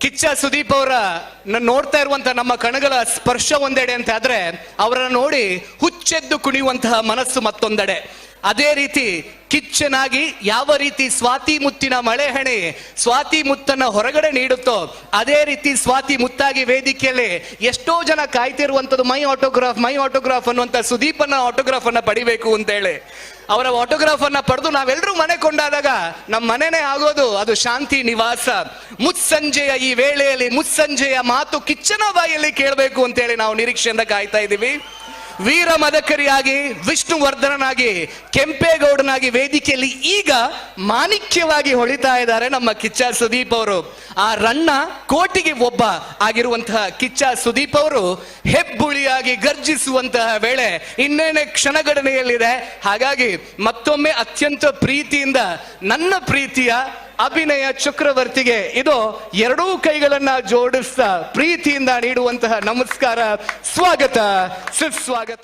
ಕಿಚ್ಚ ಸುದೀಪ್ ಅವರ ನೋಡ್ತಾ ಇರುವಂತ ನಮ್ಮ ಕಣಗಳ ಸ್ಪರ್ಶ ಒಂದೆಡೆ ಅಂತ ಆದ್ರೆ ಅವರನ್ನ ನೋಡಿ ಹುಚ್ಚೆದ್ದು ಕುಣಿಯುವಂತಹ ಮನಸ್ಸು ಮತ್ತೊಂದೆಡೆ. ಅದೇ ರೀತಿ ಕಿಚ್ಚನಾಗಿ ಯಾವ ರೀತಿ ಸ್ವಾತಿ ಮುತ್ತಿನ ಮಳೆ ಹಣೆ ಸ್ವಾತಿ ಮುತ್ತನ್ನ ಹೊರಗಡೆ ನೀಡುತ್ತೋ, ಅದೇ ರೀತಿ ಸ್ವಾತಿ ಮುತ್ತಾಗಿ ವೇದಿಕೆಯಲ್ಲಿ ಎಷ್ಟೋ ಜನ ಕಾಯ್ತಿರುವಂತದ್ದು ಮೈ ಆಟೋಗ್ರಾಫ್ ಮೈ ಆಟೋಗ್ರಾಫ್ ಅನ್ನುವಂತ ಸುದೀಪನ ಆಟೋಗ್ರಾಫ್ ಅನ್ನ ಪಡಿಬೇಕು ಅಂತ ಹೇಳಿ ಅವರ ಆಟೋಗ್ರಾಫ್ ಅನ್ನ ಪಡೆದು ನಾವೆಲ್ಲರೂ ಮನೆ ಕೊಂಡಾದಾಗ ನಮ್ಮ ಮನೆನೇ ಆಗೋದು ಅದು ಶಾಂತಿ ನಿವಾಸ. ಮುತ್ಸಂಜೆಯ ಈ ವೇಳೆಯಲ್ಲಿ ಮುತ್ಸಂಜೆಯ ಮಾತು ಕಿಚ್ಚನ ಬಾಯಲ್ಲಿ ಕೇಳಬೇಕು ಅಂತೇಳಿ ನಾವು ನಿರೀಕ್ಷೆಯಿಂದ ಕಾಯ್ತಾ ಇದ್ದೀವಿ. ವೀರ ಮದಕರಿಯಾಗಿ ವಿಷ್ಣುವರ್ಧನನಾಗಿ ಕೆಂಪೇಗೌಡನಾಗಿ ವೇದಿಕೆಯಲ್ಲಿ ಈಗ ಮಾಣಿಕ್ಯವಾಗಿ ಹೊಳಿತಾ ಇದ್ದಾರೆ ನಮ್ಮ ಕಿಚ್ಚ ಸುದೀಪ್ ಅವರು. ಆ ರಣ್ಣ ಕೋಟಿಗೆ ಒಬ್ಬ ಆಗಿರುವಂತಹ ಕಿಚ್ಚ ಸುದೀಪ್ ಅವರು ಹೆಬ್ಬುಳಿಯಾಗಿ ಗರ್ಜಿಸುವಂತಹ ವೇಳೆ ಇನ್ನೇನೇ ಕ್ಷಣಗಣನೆಯಲ್ಲಿದೆ. ಹಾಗಾಗಿ ಮತ್ತೊಮ್ಮೆ ಅತ್ಯಂತ ಪ್ರೀತಿಯಿಂದ ನನ್ನ ಪ್ರೀತಿಯ ಅಭಿನಯ ಚಕ್ರವರ್ತಿಗೆ ಇದು ಎರಡೂ ಕೈಗಳನ್ನ ಜೋಡಿಸ್ತಾ ಪ್ರೀತಿಯಿಂದ ನೀಡುವಂತಹ ನಮಸ್ಕಾರ. ಸ್ವಾಗತ. ಸುಸ್ವಾಗತ.